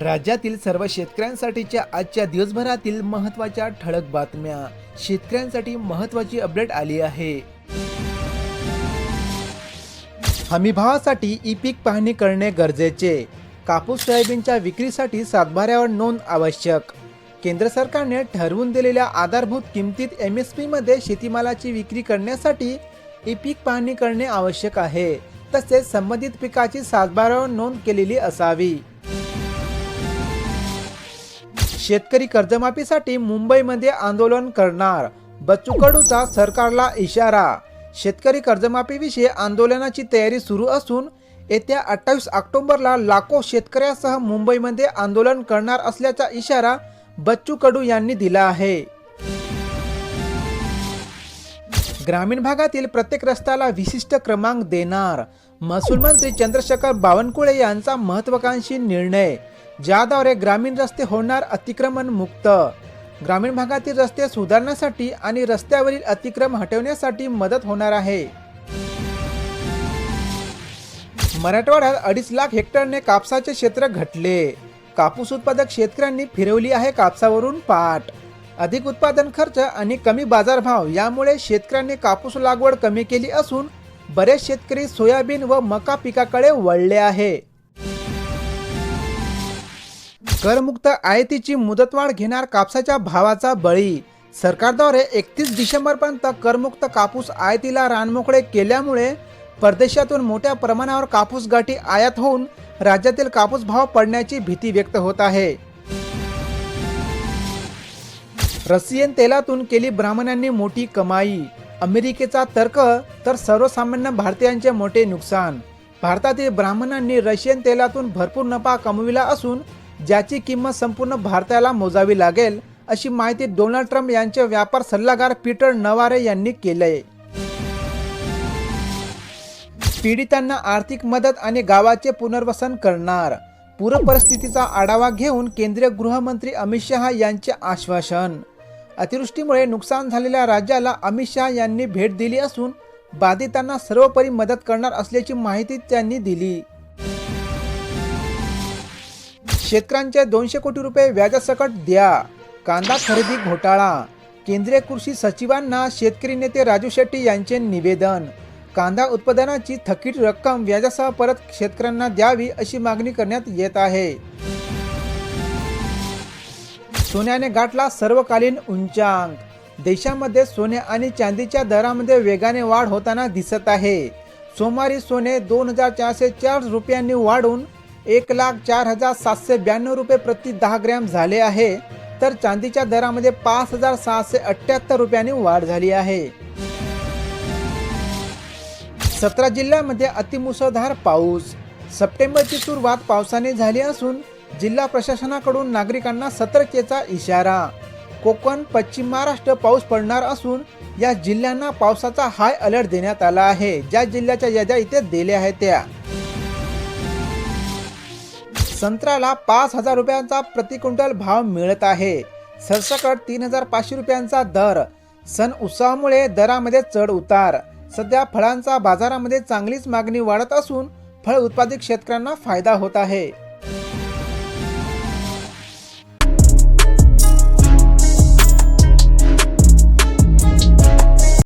राज्यातील सर्व शेतकऱ्यांसाठीच्या आजच्या दिवसभरातील महत्त्वाच्या ठळक बातम्या. शेतकऱ्यांसाठी महत्त्वाची अपडेट आली आहे. हमीभावासाठी ई पीक पाहणी करणे गरजेचे. कापूस सोयाबीनच्या विक्रीसाठी सातबाऱ्यावर नोंद आवश्यक. केंद्र सरकारने ठरवून दिलेल्या आधारभूत किमतीत एम एस पीमध्ये शेतीमालाची विक्री करण्यासाठी ई पीक पाहणी करणे आवश्यक आहे. तसेच संबंधित पिकाची सातबाऱ्यावर नोंद केलेली असावी. शेतकरी कर्जमाफीसाठी मुंबईमध्ये आंदोलन करणार. बच्चू कडूचा सरकारला इशारा. शेतकरी कर्जमाफीविषयी आंदोलनाची तयारी सुरू असून येत्या अठ्ठावीस ऑक्टोबरला लाखो शेतकऱ्यासह मुंबईमध्ये आंदोलन करणार असल्याचा इशारा बच्चू कडू यांनी दिला आहे. ग्रामीण भागातील प्रत्येक रस्त्याला विशिष्ट क्रमांक देणार. महसूल मंत्री चंद्रशेखर बावनकुळे यांचा महत्वाकांक्षी निर्णय. ज्याद्वारे ग्रामीण रस्ते होणार अतिक्रमण मुक्त. ग्रामीण भागातील रस्ते सुधारण्यासाठी आणि रस्त्यावरील अतिक्रम हटवण्यासाठी मदत होणार आहे. मराठवाड्यात अडीच लाख हेक्टरने कापसाचे क्षेत्र घटले. कापूस उत्पादक शेतकऱ्यांनी फिरवली आहे कापसावरून पाठ अधिक उत्पादन खर्च आणि कमी बाजारभाव यामुळे शेतकऱ्यांनी कापूस लागवड कमी केली असून बरेच शेतकरी सोयाबीन व मका पिकाकडे वळले आहे. करमुक्त आयातीची मुदतवाढ घेणार कापसाच्या भावाचा बळी. सरकारद्वारे एकतीस डिसेंबरपर्यंत करमुक्त कापूस आयातीला रानमोकळे केल्यामुळे परदेशातून मोठ्या प्रमाणावर कापूस गाठी आयात होऊन राज्यातील कापूस भाव पडण्याची भीती व्यक्त होत आहे. रशियन तेलातून केली ब्राह्मणांनी मोठी कमाई. अमेरिकेचा तर्क तर सर्वसामान्य भारतीयांचे मोठे नुकसान. भारतातील ब्राह्मणांनी रशियन तेलातून भरपूर नफा कमविला असून ज्याची किंमत संपूर्ण भारताला मोजावी लागेल अशी माहिती डोनाल्ड ट्रम्प यांचे व्यापार सल्लागार पीटर नवारे यांनी केले पीडितांना आर्थिक मदत आणि गावाचे पुनर्वसन करणार. पूर परिस्थितीचा आढावा घेऊन केंद्रीय गृहमंत्री अमित शहा यांचे आश्वासन. अतिवृष्टीमुळे नुकसान झालेल्या राज्याला अमित शहा यांनी भेट दिली असून बाधितांना सर्वोपरी मदत करणार असल्याची माहिती त्यांनी दिली. शेतकऱ्यांचे दोनशे कोटी रुपये व्याजासकट द्या. कांदा खरेदी घोटाळा. केंद्रीय कृषी सचिवांना शेतकरी नेते राजू शेट्टी यांचे निवेदन. कांदा उत्पादनाची थकीत रक्कम व्याजासह परत शेतकऱ्यांना द्यावी अशी मागणी करण्यात येत आहे. सोन्याने गाठला सर्वकालीन उंचांक देशामध्ये सोने आणि चांदीच्या दरामध्ये वेगाने वाढ होताना दिसत आहे. सोमवारी सोने दोन हजार चारशे चार रुपयांनी वाढून एक लाख चार हजार सातशे ब्याण्णव रुपये प्रति दहा ग्रॅम झाले आहे. तर चांदीच्या दरामध्ये पाच हजार सहाशे अठ्ठ्याहत्तर रुपयांनी वाढ झाली आहे. सतरा जिल्ह्यामध्ये अतिमुसळधार पाऊस. सप्टेंबरची सुरुवात पावसाने झाली असून जिल्हा प्रशासनाकडून नागरिकांना सतर्कतेचा इशारा. कोकण पश्चिम महाराष्ट्र पाऊस पडणार असून या जिल्ह्यांना पावसाचा हाय अलर्ट देण्यात आला आहे. ज्या जिल्ह्याच्या याद्या इथे दिल्या आहेत त्या. संत्र्याला पाच हजार रुपयांचा प्रति क्विंटल भाव मिळत आहे. सरसकट तीन हजार पाचशे रुपयांचा दर. सण उत्सवामुळे दरामध्ये चढ उतार. सध्या फळांचा बाजारामध्ये चांगलीच मागणी वाढत असून फळ उत्पादक शेतकऱ्यांना फायदा होत आहे.